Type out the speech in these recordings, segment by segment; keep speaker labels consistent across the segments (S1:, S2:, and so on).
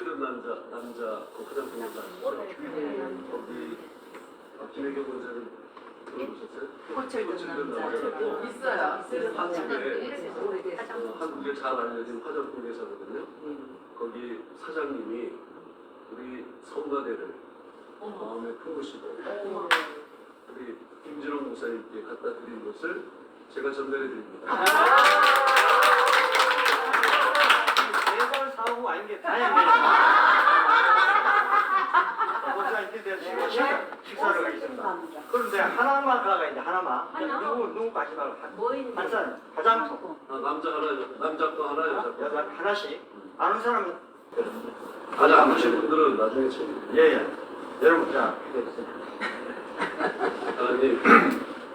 S1: 이런 남자 남자 그 화장품 남자 거기 아, 김혜경 원장님 들어보셨어요?
S2: 남자.
S1: 남자라고
S2: 있어요.
S1: 한국에 어, 한국에 잘 알려진 화장품 회사거든요. 거기 사장님이 우리 성가대를 마음에 품으시고 우리 김진홍 목사님께 갖다 드린 것을 제가 전달해 드립니다.
S3: 사오고 아닌 게 다행이에요. 목사 이렇게 되시고 식사를 하겠습니다. 그런데 하나만 가가 있는데 하나만.
S2: 하나?
S3: 누구 누구 마지막으로 한,
S2: 뭐?
S3: 한 사람 화장품
S1: 아, 남자 하나, 남자 거 하나, 여자 거.
S3: 여자 하나씩. 아는 사람은
S1: 아직 안 보신 분들은 나중에 챙겨.
S3: 예예. 여러분 자.
S1: 하나님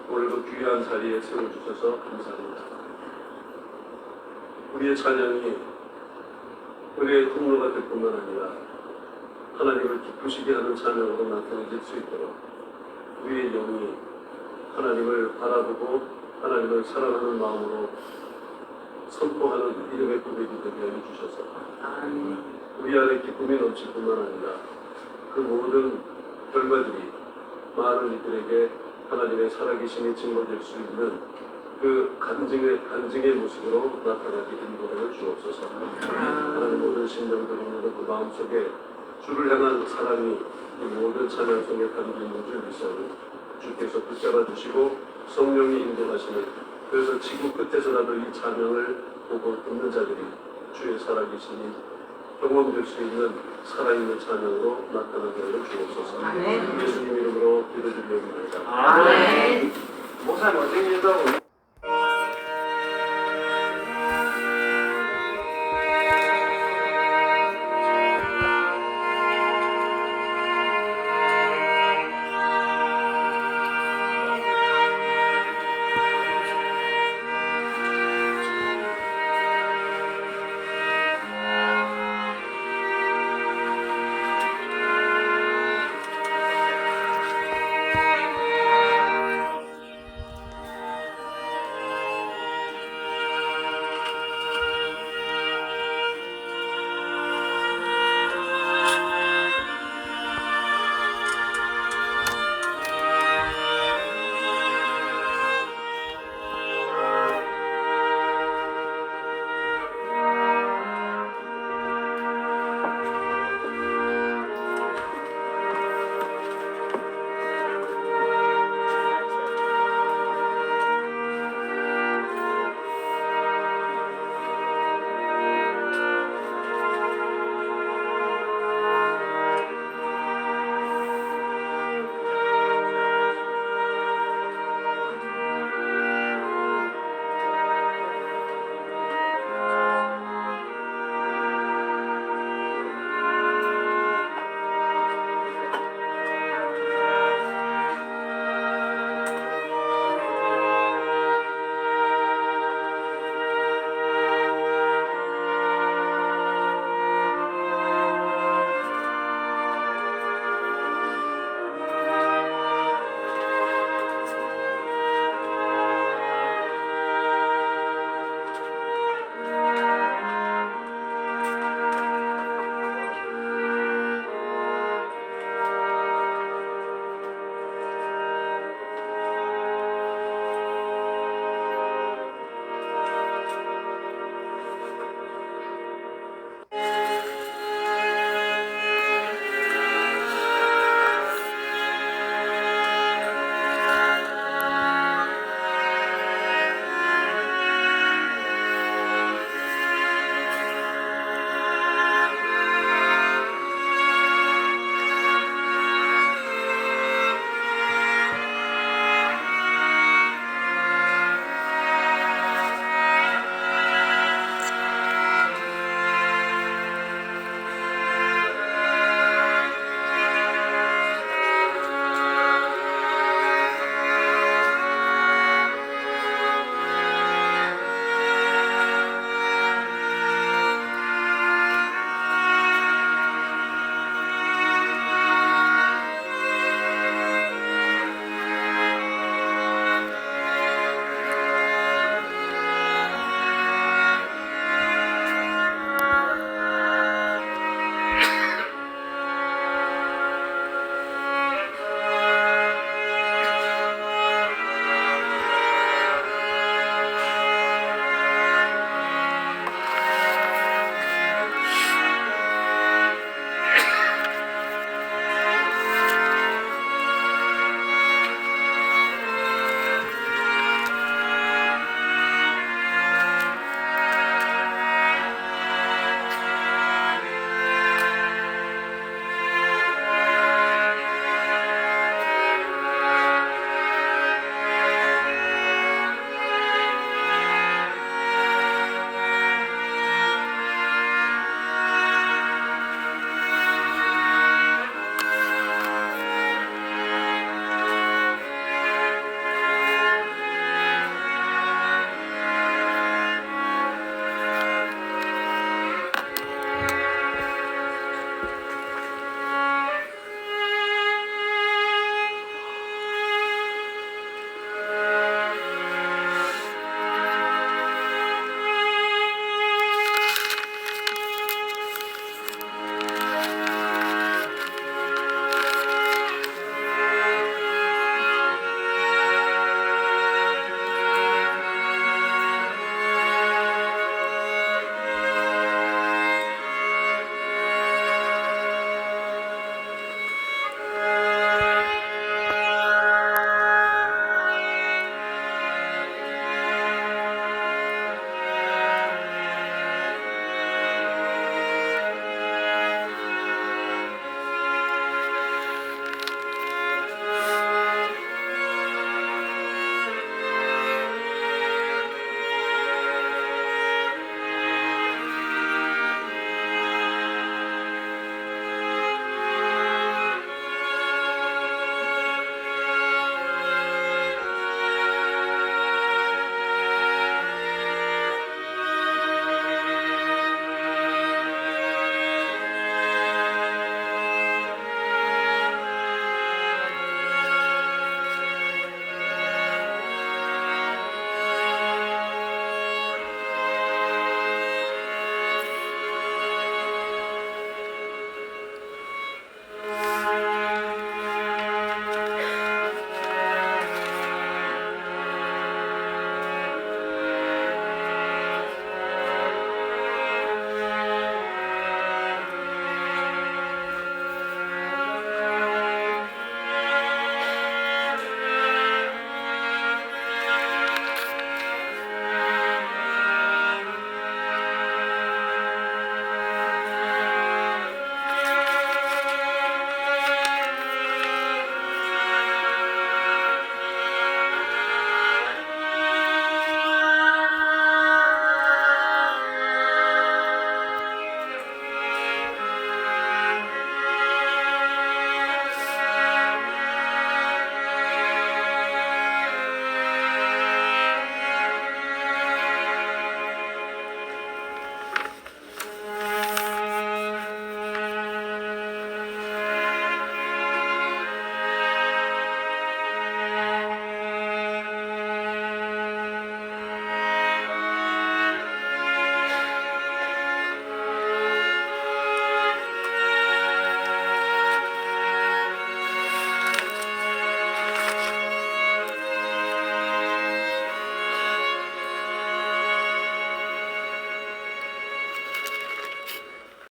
S1: 오늘도 귀한 자리에 세워주셔서 감사합니다. 우리의 찬양이 은혜의 통로가 될 뿐만 아니라 하나님을 기쁘시게 하는 찬양으로 나타내질 수 있도록 우리의 영이 하나님을 바라보고 하나님을 사랑하는 마음으로 선포하는 이름의 고백이 되게 해주셔서 우리 안에 기쁨이 넘칠 뿐만 아니라 그 모든 결과들이 많은 이들에게 하나님의 살아계심이 증거될 수 있는 그 간증의, 간증의 모습으로 나타나게 인도하여 주옵소서. 하나님 모든 심령들 있는 그 마음속에 주를 향한 사랑이 이 모든 찬양 속에 담겨 있는 줄 믿사오니 주께서 붙잡아 주시고 성령이 인도하시는 그래서 지구 끝에서라도 이 찬양을 보고 듣는 자들이 주의 살아계심이 경험될 수 있는 살아있는 찬양으로 나타나게 하여 주옵소서.
S2: 아멘.
S1: 예수님 이름으로 기도드리옵나이다.
S3: 아멘. 목사님 어떻게 된다고